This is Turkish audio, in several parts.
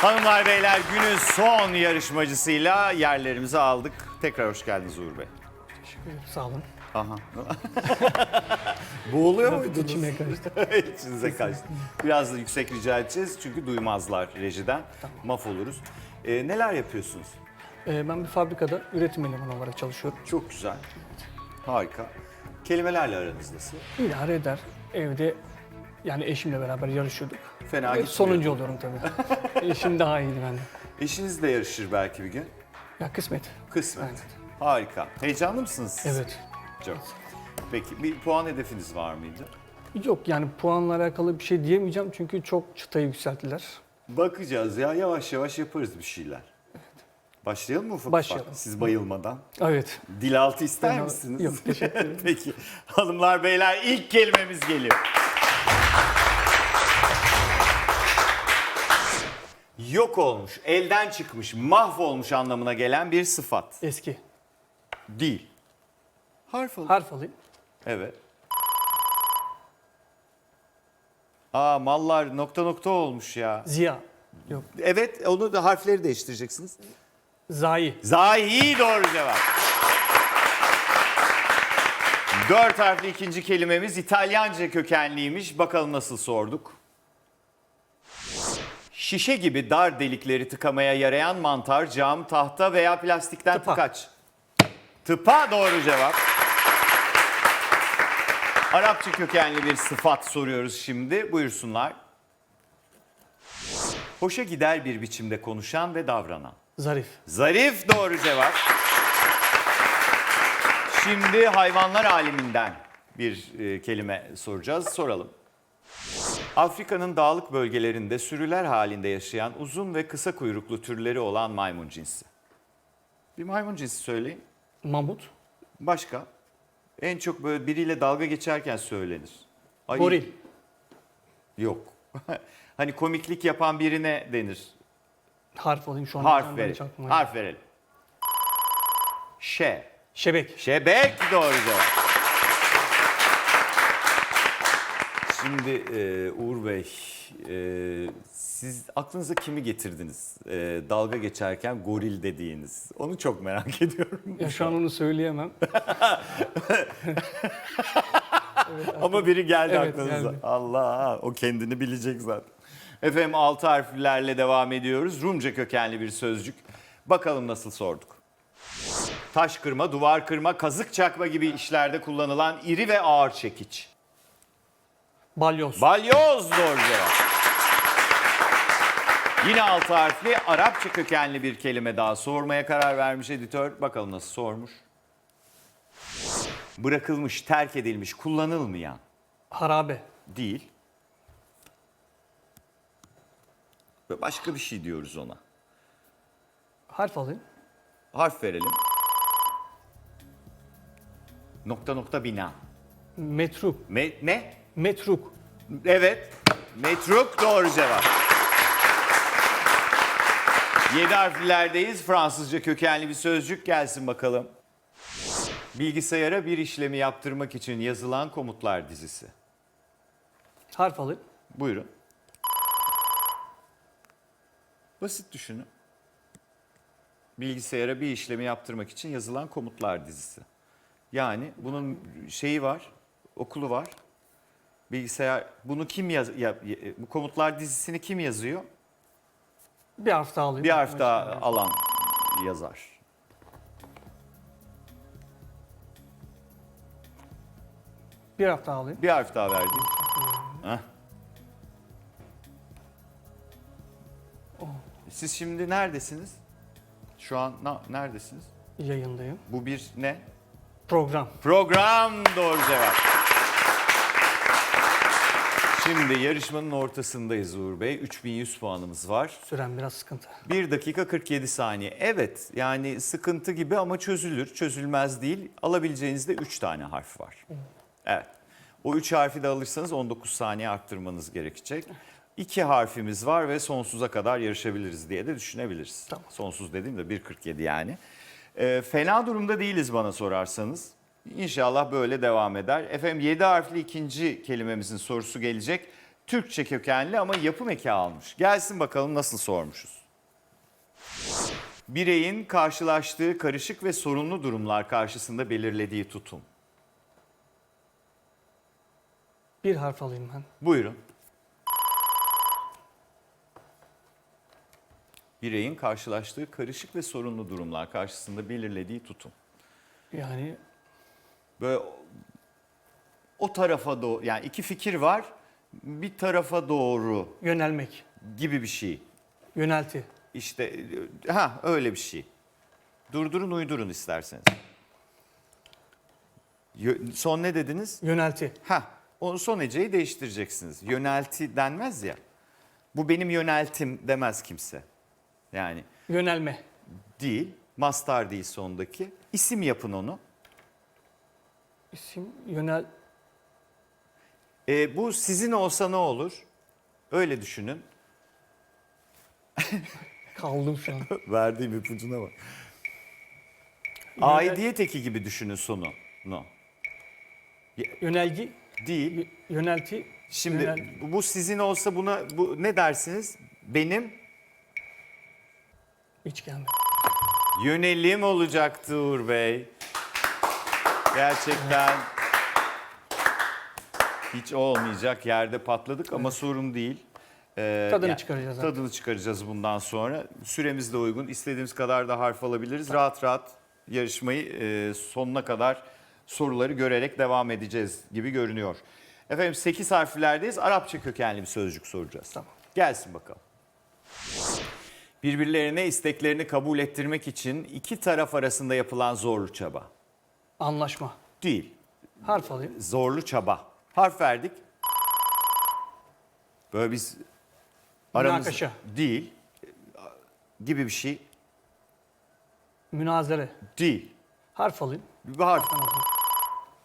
Hanımlar beyler günün son yarışmacısıyla yerlerimizi aldık. Tekrar hoş geldiniz Uğur Bey. Teşekkür ederim. Sağ olun. Aha. Boğuluyor muydunuz? İçime karıştı. İçinize kaçtı. Biraz da yüksek rica edeceğiz çünkü duymazlar rejiden. Mahvoluruz. Ee, neler yapıyorsunuz? Ee, ben bir fabrikada üretim elemanı olarak çalışıyorum. Çok güzel. Harika. Kelimelerle aranız nasıl? İdare eder. Evde yani eşimle beraber yarışıyorduk. Fena gitmiyor. sonuncu oluyorum tabii. Eşim daha iyiydi benden. Eşiniz de yarışır belki bir gün. Ya kısmet. Kısmet. Evet. Harika. Heyecanlı mısınız siz? Evet. Çok. Peki bir puan hedefiniz var mıydı? Yok yani puanla alakalı bir şey diyemeyeceğim çünkü çok çıtayı yükselttiler. Bakacağız ya yavaş yavaş yaparız bir şeyler. Başlayalım mı ufak Başlayalım. ufak? Siz bayılmadan. Evet. Dil altı ister Ben- misiniz? Yok, teşekkür ederim. Peki hanımlar beyler ilk kelimemiz geliyor. Yok olmuş, elden çıkmış, mahvolmuş anlamına gelen bir sıfat. Eski. Değil. Harf alayım. Evet. Aa mallar nokta nokta olmuş ya. Ziya. Yok. Evet onu da harfleri değiştireceksiniz. Zayi. Zahi doğru cevap. Dört harfli ikinci kelimemiz İtalyanca kökenliymiş. Bakalım nasıl sorduk. Şişe gibi dar delikleri tıkamaya yarayan mantar, cam, tahta veya plastikten Tıpa. tıkaç. Tıpa doğru cevap. Arapça kökenli bir sıfat soruyoruz şimdi. Buyursunlar. Hoşa gider bir biçimde konuşan ve davranan. Zarif. Zarif doğru cevap. Şimdi hayvanlar aleminden bir e, kelime soracağız. Soralım. Afrika'nın dağlık bölgelerinde sürüler halinde yaşayan uzun ve kısa kuyruklu türleri olan maymun cinsi. Bir maymun cinsi söyleyin. Mamut. Başka? En çok böyle biriyle dalga geçerken söylenir. Ay, Goril. Yok. hani komiklik yapan birine denir. Harf alayım şu an. Harf verelim. Harf verelim. Ş. Şebek. Şebek doğru cevap. Şimdi e, Uğur Bey, e, siz aklınıza kimi getirdiniz? E, dalga geçerken goril dediğiniz. Onu çok merak ediyorum. Ya şu an onu söyleyemem. Ama biri geldi Evet, aklınıza. geldi. Allah, o kendini bilecek zaten. Efendim altı harflerle devam ediyoruz. Rumca kökenli bir sözcük. Bakalım nasıl sorduk. Taş kırma, duvar kırma, kazık çakma gibi işlerde kullanılan iri ve ağır çekiç. Balyoz. Balyoz doğru cevap. Yine altı harfli Arapça kökenli bir kelime daha sormaya karar vermiş editör. Bakalım nasıl sormuş. Bırakılmış, terk edilmiş, kullanılmayan Harabe. değil. Ve başka bir şey diyoruz ona. Harf alayım. Harf verelim. Nokta nokta bina. Metruk. Me- ne? Metruk. Evet. Metruk doğru cevap. Yedi harflilerdeyiz. Fransızca kökenli bir sözcük gelsin bakalım. Bilgisayara bir işlemi yaptırmak için yazılan komutlar dizisi. Harf alayım. Buyurun. Basit düşünün. Bilgisayara bir işlemi yaptırmak için yazılan komutlar dizisi. Yani bunun şeyi var, okulu var. Bilgisayar bunu kim yaz ya- ya- bu komutlar dizisini kim yazıyor? Bir harf daha alayım. Bir harf daha alan yazar. Bir harf daha alayım. Bir harf daha verdim. Heh. Siz şimdi neredesiniz? Şu an na- neredesiniz? Yayındayım. Bu bir ne? Program. Program doğru cevap. Şimdi yarışmanın ortasındayız Uğur Bey. 3100 puanımız var. Süren biraz sıkıntı. 1 dakika 47 saniye. Evet yani sıkıntı gibi ama çözülür. Çözülmez değil. Alabileceğinizde 3 tane harf var. Evet. O 3 harfi de alırsanız 19 saniye arttırmanız gerekecek. 2 harfimiz var ve sonsuza kadar yarışabiliriz diye de düşünebiliriz. Tamam. Sonsuz dediğim de 1.47 yani. Ee, fena durumda değiliz bana sorarsanız. İnşallah böyle devam eder. Efendim 7 harfli ikinci kelimemizin sorusu gelecek. Türkçe kökenli ama yapım eki almış. Gelsin bakalım nasıl sormuşuz. Bireyin karşılaştığı karışık ve sorunlu durumlar karşısında belirlediği tutum. Bir harf alayım ben. Buyurun. Bireyin karşılaştığı karışık ve sorunlu durumlar karşısında belirlediği tutum. Yani Böyle o- tarafa doğru yani iki fikir var. Bir tarafa doğru yönelmek, gibi bir şey. yönelti, İşte ha öyle bir şey. Durdurun uydurun isterseniz. Yö- Son ne dediniz? yönelti, Ha, o son heceyi değiştireceksiniz. Yönelti denmez ya. Bu benim yöneltim demez kimse. Yani yönelme, değil, mastar değil sondaki. İsim yapın onu. İsim, yönel, E, bu sizin olsa ne olur? Öyle düşünün. kaldım şu an. Verdiğim ipucuna bak. Aidiyet eki gibi düşünün sonu. No. Yönelgi, Değil. yönelti, Şimdi Yönel- bu- bu sizin olsa buna bu ne dersiniz? Benim hiç gelmedi. yönelim olacaktı Uğur Bey. Gerçekten hiç olmayacak yerde patladık ama sorun değil. Ee, Tadını çıkaracağız zaten. Tadını çıkaracağız bundan sonra. Süremiz de uygun. İstediğimiz kadar da harf alabiliriz. Rahat rahat yarışmayı e, sonuna kadar soruları görerek devam edeceğiz gibi görünüyor. Efendim 8 harflerdeyiz. Arapça kökenli bir sözcük soracağız. Tamam. Gelsin bakalım. Birbirlerine isteklerini kabul ettirmek için iki taraf arasında yapılan zorlu çaba. Anlaşma. Değil, Harf alayım. zorlu çaba. Harf verdik. Böyle biz aramız Münakaşa. değil gibi bir şey Münazere. değil. Harf alayım. Bir harf.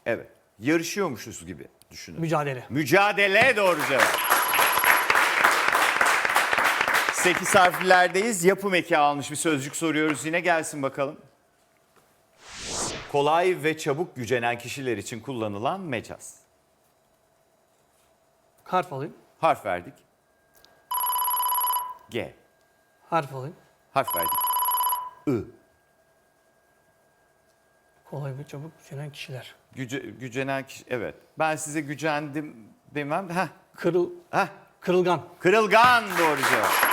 Evet. Yarışıyormuşuz gibi düşünün. Mücadele. Mücadele doğru cevap. 8 harflerdeyiz. Yapım eki almış bir sözcük soruyoruz yine. Gelsin bakalım. Kolay ve çabuk gücenen kişiler için kullanılan mecaz. Harf alayım. Harf verdik. G. Harf alayım. Harf verdik. I. Kolay ve çabuk güçlenen kişiler. Güce, gücenen kişi. Evet. Ben size gücendim demem. Heh. Kırıl, Heh. kırılgan. Kırılgan doğru cevap.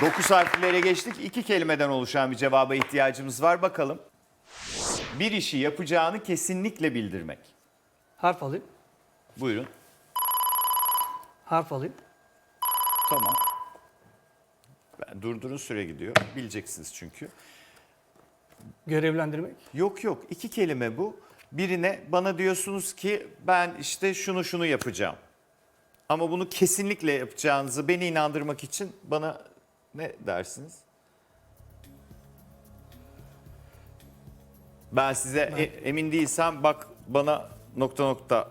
9 harflere geçtik. İki kelimeden oluşan bir cevaba ihtiyacımız var. Bakalım. Bir işi yapacağını kesinlikle bildirmek. Harf alayım. Buyurun. Harf alayım. Tamam. Ben durdurun süre gidiyor. Bileceksiniz çünkü. Görevlendirmek. Yok yok iki kelime bu. Birine bana diyorsunuz ki ben işte şunu şunu yapacağım. Ama bunu kesinlikle yapacağınızı beni inandırmak için bana ne dersiniz? Ben size e- emin değilsem bak bana nokta nokta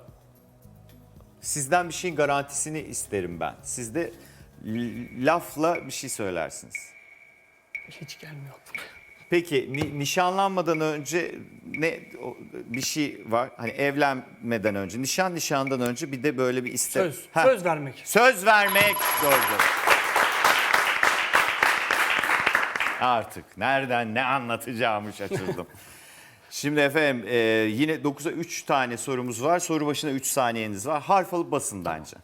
sizden bir şeyin garantisini isterim ben. Siz de lafla bir şey söylersiniz. Hiç gelmiyor aklıma. Peki ni- nişanlanmadan önce ne o- bir şey var? Hani evlenmeden önce, nişan nişandan önce bir de böyle bir istek. Söz. Heh, Söz vermek. Söz vermek. Doğru. doğru. Artık nereden ne anlatacağımı şaşırdım. Şimdi efendim e, yine 9'a 3 tane sorumuz var. Soru başına 3 saniyeniz var. Harf alıp basın bence.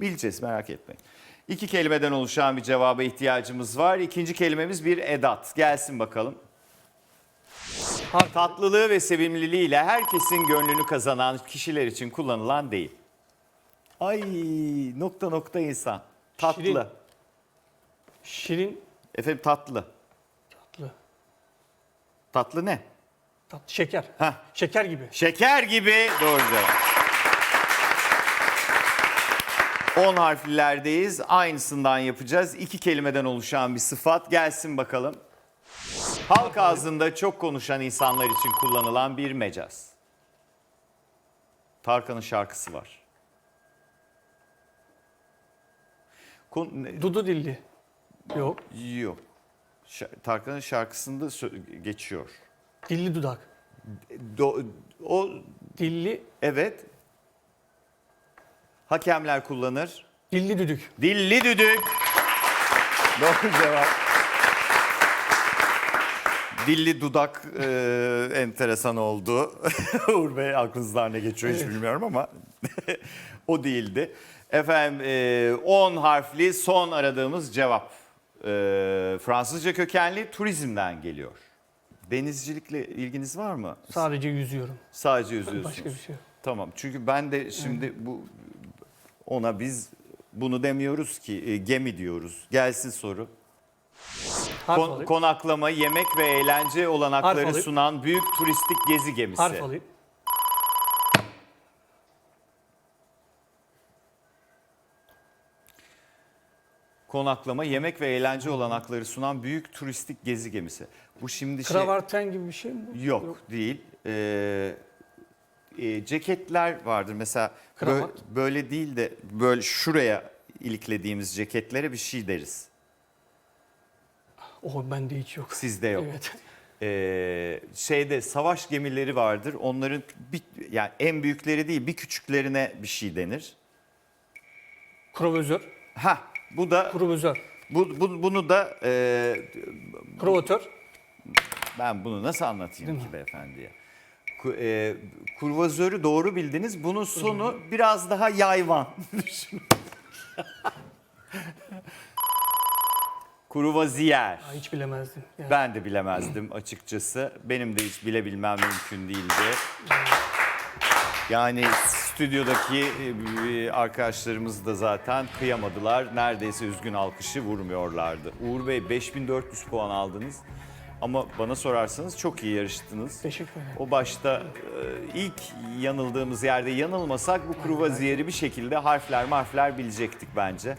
Bileceğiz merak etmeyin. İki kelimeden oluşan bir cevaba ihtiyacımız var. İkinci kelimemiz bir edat. Gelsin bakalım. Harf. Tatlılığı ve sevimliliğiyle herkesin gönlünü kazanan kişiler için kullanılan değil. Ay nokta nokta insan. Tatlı. Şirin. Şirin. Efendim tatlı. Tatlı. Tatlı ne? Tatlı. Şeker. Heh. Şeker gibi. Şeker gibi doğru cevap. 10 harflilerdeyiz. Aynısından yapacağız. İki kelimeden oluşan bir sıfat. Gelsin bakalım. Halk ağzında çok konuşan insanlar için kullanılan bir mecaz. Tarkan'ın şarkısı var. Kon- Dudu dilli. Yok. Yok. Şa- Tarkan'ın şarkısında sö- geçiyor. Dilli dudak. Do- o Dilli evet Hakemler kullanır. Dilli düdük. Dilli düdük. Doğru cevap. Dilli dudak e, enteresan oldu. Uğur Bey aklınızdan ne geçiyor hiç bilmiyorum ama o değildi. Efendim 10 harfli son aradığımız cevap. E, Fransızca kökenli turizmden geliyor. Denizcilikle ilginiz var mı? Sadece yüzüyorum. Sadece yüzüyorsunuz. Başka bir şey yok. Tamam çünkü ben de şimdi bu ona biz bunu demiyoruz ki e, gemi diyoruz. Gelsin soru. Harf Kon- alayım. konaklama, yemek ve eğlence olanakları alayım. sunan büyük turistik gezi gemisi. Harf alayım. Konaklama, yemek ve eğlence olanakları sunan büyük turistik gezi gemisi. Bu şimdi şey Kravarten gibi bir şey mi? bu? yok, değil. Ee, e, ceketler vardır mesela bö- Kravat. böyle değil de böyle şuraya iliklediğimiz ceketlere bir şey deriz. Oh bende hiç yok. Sizde yok. Evet. Ee, şeyde savaş gemileri vardır. Onların bir, yani en büyükleri değil bir küçüklerine bir şey denir. Krovözör. Ha bu da Krovözör. bu, bu- bunu da e, Krovatör. ben bunu nasıl anlatayım ki beyefendiye? Ku- e, kurvazörü doğru bildiniz. Bunun sonu biraz daha yayvan. Kruvaziyer. Aa, hiç bilemezdim. Yani. Ben de bilemezdim açıkçası. Benim de hiç bilebilmem mümkün değildi. Yani stüdyodaki e, arkadaşlarımız da zaten kıyamadılar. Neredeyse üzgün alkışı vurmuyorlardı. Uğur Bey 5400 puan aldınız. Ama bana sorarsanız çok iyi yarıştınız. Teşekkür ederim. O başta e, ilk yanıldığımız yerde yanılmasak bu kruvaziyeri bir şekilde harfler marfler bilecektik bence.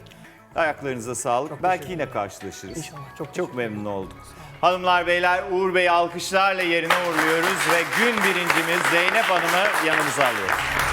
Ayaklarınıza sağlık. Belki teşekkür yine karşılaşırız. İnşallah. Çok Çok memnun olduk. Hanımlar beyler Uğur Bey'i alkışlarla yerine uğurluyoruz ve gün birincimiz Zeynep Hanım'ı yanımıza alıyoruz.